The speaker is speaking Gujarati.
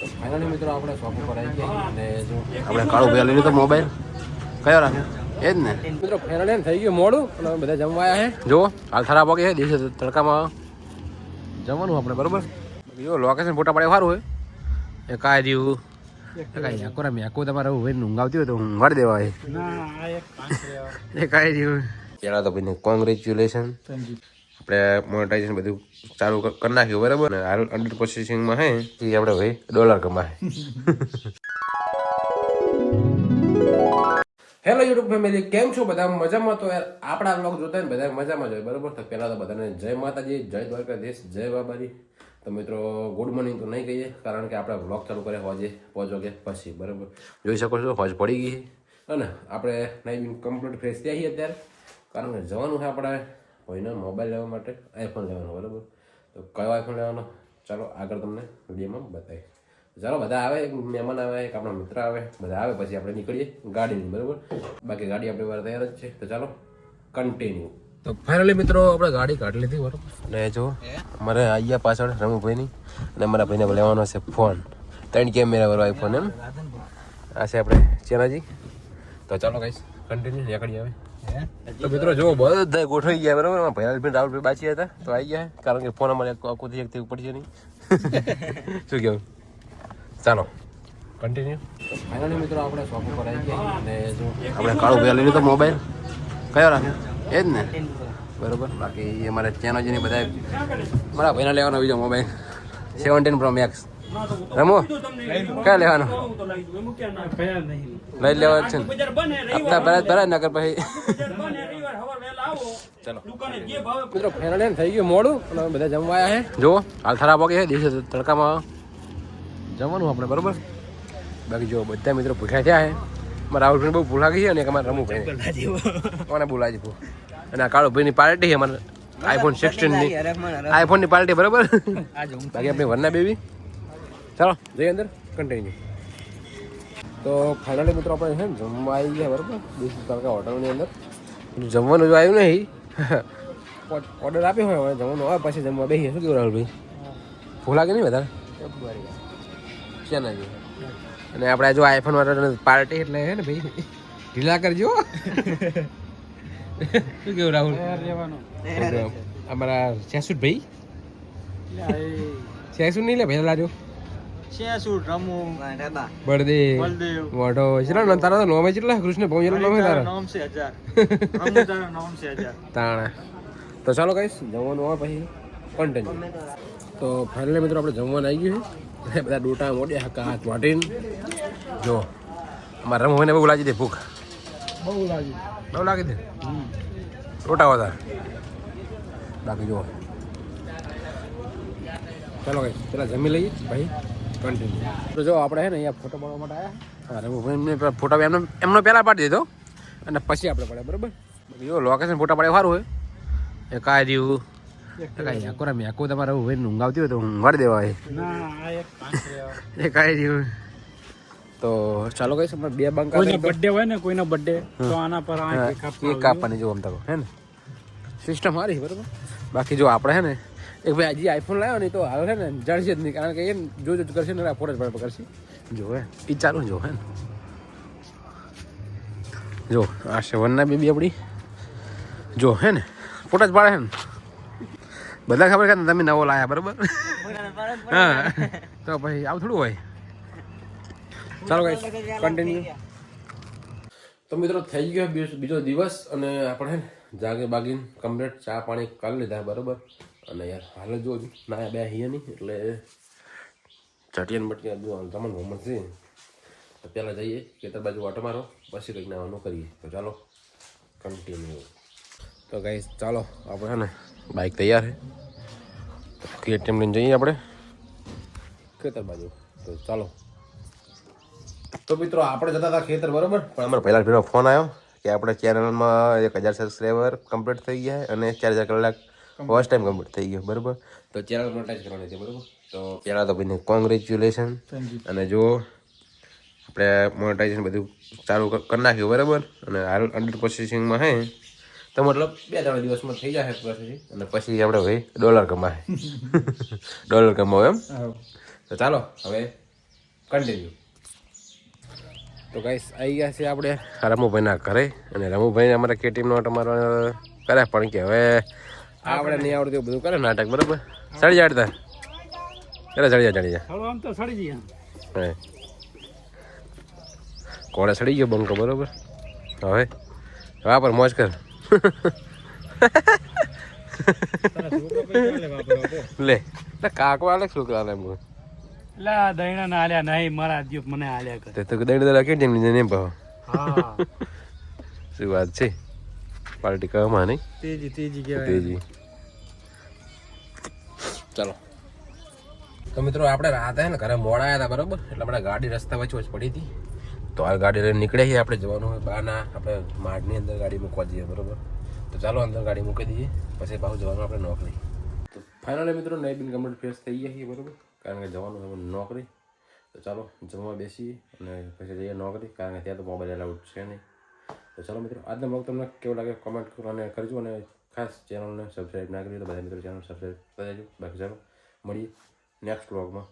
ફાઇનલી મિત્રો આપણે શોપ ઉપર આવી ગયા અને જો આપણે કાળું ભાઈ લીધો મોબાઈલ કયો રાખ્યો એ જ ને. મિત્રો ફાઇનલી થઈ ગયું મોડું અને અમે બધા જમવા આવ્યા છે. જો હાલ ખરાબ વાગે છે દિવસે તડકામાં જમવાનું આપણે બરોબર? જો લોકેશન ફોટા પાડે સારું હોય. એ કાંઈ રહ્યું. કાંઈ મેકો તમારે ઊંઘ હોય તો ઊંઘાડી દેવા એ કાંઈ રહ્યું. પહેલાં તો ભાઈને કોંગ્રેચ્યુલેશન. આપણે મોનેટાઇઝેશન બધું ચાલુ કરી નાખ્યું, બરાબર? ને હાલ અંડર પ્રોસેસિંગમાં હે, એ આપણે ભાઈ ડોલર કમાય હેલો યુટ્યુબ ફેમિલી કેમ છો બધા? મજામાં તો યાર, આપણા બ્લોગ જોતા ને બધા મજામાં જ હોય, બરાબર? તો પહેલાં તો બધાને જય માતાજી, જય દ્વારકાધીશ, જય બાબાજી. તો મિત્રો ગુડ મોર્નિંગ તો નહીં કહીએ, કારણ કે આપણે બ્લોગ ચાલુ કર્યા હોજે પહોંચો કે પછી, બરાબર? જોઈ શકો છો, હોજ પડી ગઈ અને આપણે નહીં કમ્પ્લીટ ફ્રેશ થયા છીએ અત્યારે, કારણ કે જવાનું છે આપણે કોઈને મોબાઈલ લેવા માટે આઈફોન લેવાનો બરાબર? તો કયો આઈફોન લેવાનો? ચાલો આગળ તમને વિડીયોમાં બતાવીશ. ચાલો બધા આવે એક મહેમાન આવે એક આપણા મિત્ર આવે બધા આવે પછી આપણે નીકળીએ ગાડીની બરાબર? બાકી ગાડી આપણી વાર તૈયાર જ છે. તો ચાલો કન્ટિન્યુ તો ફાઇનલી મિત્રો આપણે ગાડી કાઢી લીધી બરાબર? અને જો અમારે અહીંયા પાછળ રમુભાઈની અને અમારા ભાઈને લેવાનો છે ફોન ત્રણ કેમેરા વાળો આઈફોન એમ. આ છે આપણે ચેનાજી. તો ચાલો ગાઈસ કન્ટિન્યુ નીકળી આવે તો મિત્રો જો બધા ગોઠવાઈ ગયા બરાબર? ભૈયાલભાઈ રાહુલભાઈ બાચી હતા. તો આવી ગયા કારણ કે ફોન અમારે આખું એક પડશે નહીં. શું કેવું? ચાલો કન્ટિન્યુ ફાઇનલી મિત્રો આપણે શોપ ઉપર આવી ગયા અને જો આપણે કાળું ભાઈ લઈ લીધો મોબાઈલ કયો રાખ્યો એ જ ને બરોબર. બાકી અમારે ચેનોજીની બધા મારા ભાઈના લેવાનો બીજો મોબાઈલ સેવન્ટીન પ્રો મેક્સ રમો ક્યાં લેવાનો? લઈ લેવા છે આપણા ભરત ભરત નગર પછી. ચલો. મિત્રો ફાઇનલી થઈ ગયું મોડું. અને બધા જમવા આવ્યા છે. જો હાલ ખરાબ વાગે છે દિવસે તડકામાં જમવાનું આપણે બરોબર? બાકી જો બધા મિત્રો ભૂખ્યા થયા છે. મારા રાહુલભાઈ બહુ ભૂલા ગઈ છે અને એક રમવું રમુભાઈ. કોને બોલાજી ભૂ અને આ કાળુભાઈની પાર્ટી છે અમારે આઈફોન સિક્સટીનની આઈફોનની પાર્ટી બરોબર? બાકી આપણી વરના બેબી. ચાલો. જઈએ અંદર. કન્ટિન્યુ તો ફાઇનલી મિત્રો આપણે છે ને જમવા આવી ગયા બરાબર? બીસ તડકા હોટલની અંદર. જમવાનું જો આવ્યું નહીં. ઓર્ડર આપ્યો હોય હવે જમવાનું આવે પછી જમવા બેસીએ શું કેવું રાહુલભાઈ? ભૂલા કે નહીં વધારે? શેના જેવું? અને આપણે જો આઈફોન વાળા પાર્ટી એટલે હે ને ભાઈ ઢીલા કરજો. શું કેવું રાહુલ? અમારા શેસુટ ભાઈ શેસુટ નહીં લે ભાઈ લાજો બળદે મોઢો ચલા ને તારા તો નોમે એટલા કૃષ્ણ ભાવ ચલા નોમે તારા. તાણા. તો ચાલો કહીશ જમવાનું હોય પછી કન્ટિન્યુ તો ફાઇનલી મિત્રો આપણે જમવાનું આવી ગયું છે. બધા ડોટા મોટી હાકા હાથ વાટીને. જો અમારા રમવાને બહુ લાગી દે ભૂખ. બહુ લાગી. બહુ લાગી દે? ડોટા વધારે. બાકી જુઓ. ચાલો કઈ પેલા જમી લઈએ. ભાઈ કન્ટિન્યુ તો જો આપણે હે ને અહીંયા ફોટો પાડવા માટે આવ્યા અરે હું એમને ફોટો એમનો એમનો પહેલાં પાડી દીધો. અને પછી આપણે પડે બરાબર? બાકી જો લોકેશન ફોટા પાડે સારું હોય. એ કાંઈ રહ્યું. કાંઈ યાકોરા મેકો તમારે હોય ઊંઘાવતી હોય તો ઊંઘાડી દેવા હોય. એ કાંઈ રહ્યું. તો ચાલો કહીશ આપણે બે બંકા કોઈનો બર્થડે હોય ને કોઈના બર્થડે તો આના પર આ કેક જો આમ તો હે ને. સિસ્ટમ સારી બરાબર? બાકી જો આપણે હે ને એક ભાઈ હજી આઈફોન લાવ્યો ને તો હાલ છે ને જડશે જ નહીં. કારણ કે એ જો જો કરશે ને ફોટો જ બરાબર કરશે. જો હે એ ચાલુ જો હે ને. જો આ છે વનના બેબી આપણી જો હે ને ફોટા જ પાડે ને. બધા ખબર કે તમે નવો લાયા બરાબર? હા. તો પછી આવું થોડું હોય. ચાલો ગાઈસ કન્ટિન્યુ તો મિત્રો થઈ ગયો બીજો બીજો દિવસ અને આપણે જાગે બાગીને કમ્પ્લેટ ચા પાણી કરી લીધા બરોબર? અને યાર, હાલ જો ના બે અહીંયા નહીં, એટલે ચટિયાન બટિયાન જો તમને ભમણ છે. તો પહેલાં જઈએ, ખેતર બાજુ વાટો મારો, પછી કંઈક નાવાનું કરીએ. તો ચાલો કન્ટિન્યુ તો ગાઈસ ચાલો, આપણે ને બાઇક તૈયાર છે. કેટીએમ લઈને જઈએ આપણે. ખેતર બાજુ. તો ચાલો. તો મિત્રો, આપણે જતા હતા ખેતર, બરાબર? પણ અમારે પહેલા ફેરનો ફોન આવ્યો કે આપણે ચેનલમાં એક હજાર સબસ્ક્રાઈબર કમ્પ્લીટ થઈ ગયા અને ચાર હજાર કલાક ફર્સ્ટ ટાઈમ કમ્પ્લીટ થઈ ગયો બરાબર? તો ચેનલ મોનેટાઈઝ કરવાની છે બરાબર? તો પહેલાં તો ભાઈને કોંગ્રેચ્યુલેશન અને જો આપણે મોનેટાઇઝેશન બધું ચાલુ કરી નાખ્યું બરાબર? અને હાલ અંડર પ્રોસેસિંગમાં હે તો મતલબ બે ત્રણ દિવસમાં થઈ જશે પ્રોસેસિંગ અને પછી આપણે ભાઈ ડોલર કમાય ડોલર કમાવો એમ? તો ચાલો હવે કન્ટિન્યુ તો ગાઈસ આવી ગયા છે આપણે રમુભાઈના ઘરે. અને રમુભાઈ અમારા કેટીમનો તમારો કર્યા પણ કે હવે આપણે નહીં આવડતું એવું બધું કરે નાટક બરોબર? ચડી જાડતા કરે ચડી જાય ચડી જાય આમ તો સડી કોળે ગયો બંકો બરોબર? હવે? વાપર મોજ કર. લે. કાકો આલે છોકરા લે એમ લા દૈણા ના આલ્યા નહીં મારા દીપ મને આલ્યા કરે. તે તો દઈ દે રાખી જેમ ને ભાવ હા. શું વાત છે? પાર્ટી કમાં નહીં. તેજી તેજી કહેવાય. તેજી. ચાલો. તો મિત્રો આપણે રાતે ને ઘરે મોડા આવ્યા હતા બરોબર? એટલે આપણે ગાડી રસ્તા વચ્ચે વચ્ચે પડી હતી. તો આ ગાડી લઈને નીકળ્યા છીએ આપણે જવાનું હોય બહારના આપણે માડની અંદર ગાડી મૂકવા જઈએ બરોબર? તો ચાલો અંદર ગાડી મૂકી દઈએ પછી પાછું જવાનું આપણે નોકરી. તો ફાઇનલી મિત્રો નહીં બિન કમ્પ્લીટ ફેસ થઈ ગયા છીએ બરોબર? કારણ કે જવાનું હવે નોકરી. તો ચાલો જમવા બેસીએ અને પછી જઈએ નોકરી કારણ કે ત્યાં તો મોબાઈલ એલાઉડ છે નહીં. તો ચાલો મિત્રો, આજનો બ્લોગ તમને કેવો લાગે કોમેન્ટ કરો અને કરજો અને ખાસ ચેનલને સબસ્ક્રાઈબ ના કરી તો બધા મિત્રો ચેનલ સબસ્ક્રાઈબ કરી દેજો. બાકી ચાલો, મળીએ નેક્સ્ટ બ્લોગમાં